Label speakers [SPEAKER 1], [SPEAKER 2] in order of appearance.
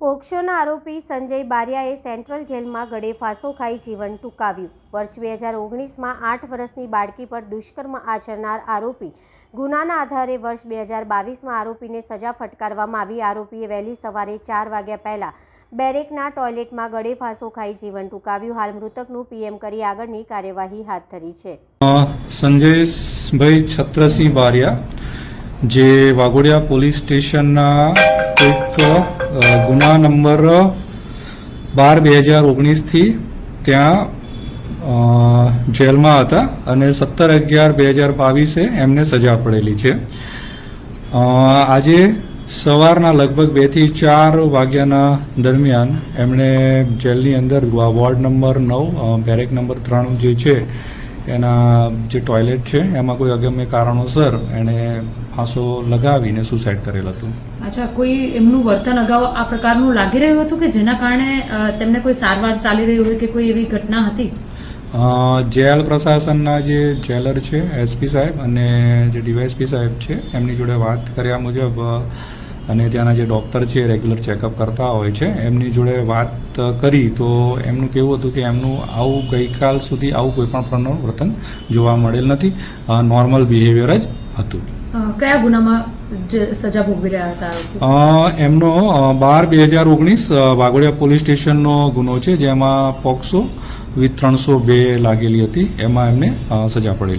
[SPEAKER 1] પોક્સોના આરોપી સંજય બારિયાએ સેન્ટ્રલ જેલમાં ગળે ફાંસો ખાઈ જીવન ટૂંકાવ્યું. વર્ષ બે હજાર ઓગણીસમાં આઠ વર્ષની બાળકી પર દુષ્કર્મ આચરનાર આરોપી ગુનાના આધારે વર્ષ બે હજાર બાવીસમાં આરોપીને સજા ફટકારવામાં આવી. આરોપીએ વહેલી સવારે ચાર વાગ્યા પહેલા બેરેકના ટોયલેટમાં ગળે ફાંસો ખાઈ જીવન ટૂંકાવ્યું. હાલ મૃતકનું પીએમ કરી આગળની કાર્યવાહી હાથ ધરી છે.
[SPEAKER 2] સંજયભાઈ છત્રસિંહ બારિયા જે વાઘોડિયા પોલીસ સ્ટેશનના એક ગુના નંબર બાર બે હજાર ઓગણીસથી ત્યાં જેલમાં હતા અને સત્તર અગિયાર બે હજાર બાવીસે એમને સજા પડેલી છે. આજે સવારના લગભગ બેથી ચાર વાગ્યાના દરમિયાન એમણે જેલની અંદર વોર્ડ નંબર નવ બેરેક નંબર ત્રણ જે છે એના જે ટોયલેટ છે એમાં કોઈ અગમ્ય કારણોસર એણે ફાંસો લગાવીને સુસાઇડ કરેલ હતું.
[SPEAKER 3] અચ્છા કોઈ એમનું વર્તન અગાઉ આ પ્રકારનું લાગી રહ્યું હતું કે જેના કારણે તેમને કોઈ સારવાર ચાલી રહી હોય કે કોઈ એવી ઘટના હતી?
[SPEAKER 2] જેલ પ્રશાસનના જે જેલર છે એસપી સાહેબ અને જે ડીવાયએસપી સાહેબ છે એમની જોડે વાત કર્યા મુજબ અને ત્યાંના જે ડૉક્ટર છે રેગ્યુલર ચેકઅપ કરતા હોય છે એમની જોડે વાત કરી તો એમનું કેવું હતું કે એમનું આવું ગઈકાલ સુધી આવું કોઈ પણ પ્રકારનું વર્તન જોવા મળેલ નથી. નોર્મલ બિહેવિયર જ હતું.
[SPEAKER 3] કયા ગુનામાં સજા ભોગવી રહ્યા હતા?
[SPEAKER 2] એમનો બાર બે હજાર ઓગણીસ વાઘોડિયા પોલીસ સ્ટેશનનો ગુનો છે જેમાં પોક્સો વિથ ત્રણસો બે લાગેલી હતી. એમાં એમને સજા પડેલી